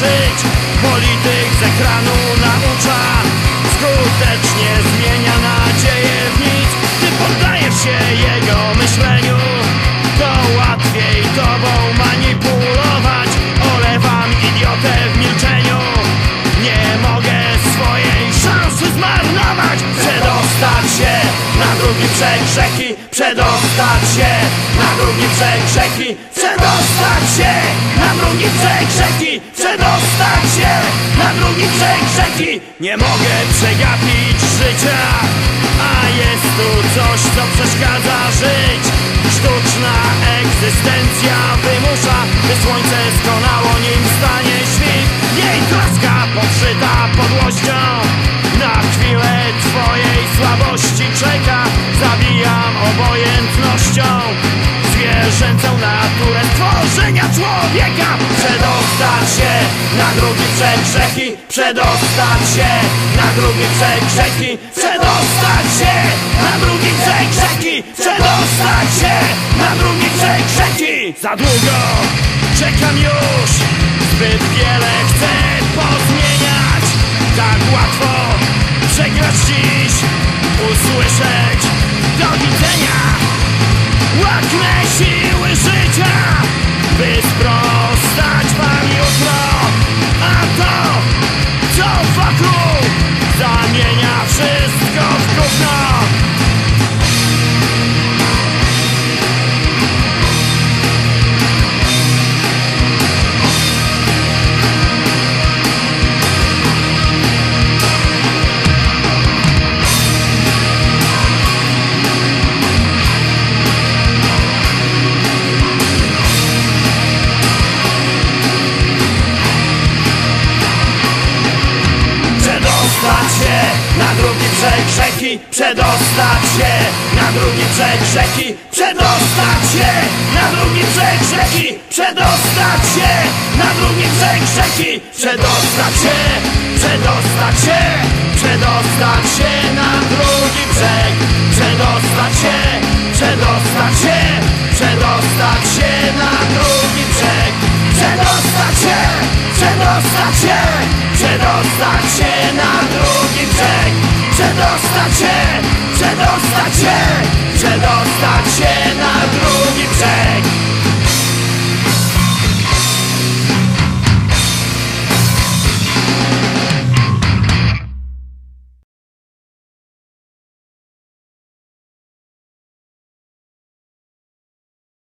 żyć. Polityk z ekranu naucza Skutecznie zmienia nadzieję w nic. Ty poddajesz się jego myśleniu. To łatwiej tobą manipulować. Olewam idiotę w milczeniu. Nie mogę swojej szansy zmarnować. Chcę dostać się na drugi brzeg rzeki. Przedostać się na drugi brzeg rzeki. Przedostać się na drugi brzeg rzeki. Przedostać się na drugi brzeg rzeki. Nie mogę przegapić życia A jest tu coś, co przeszkadza żyć. Sztuczna egzystencja wymusza By słońce skonało obojętnością Zwierzęcą naturę stworzenia człowieka. Przedostać się na drugi brzeg rzeki Przedostać się na drugi brzeg rzeki. Przedostać się na drugi brzeg rzeki Przedostać się na drugi brzeg rzeki. Za długo czekam już Zbyt wiele chcę Przedostać się. Na drugi brzeg rzeki Przedostać się. Na drugi brzeg rzeki Przedostać się. Na drugi brzeg rzeki Przedostać się. Na drugi brzeg rzeki Przedostać się, przedostać się. Przedostać się. Na drugi brzeg Przedostać się, przedostać się. Przedostać się. Na drugi brzeg Przedostać się, przedostać się Przedostać się na drugi brzeg. Przedostać się,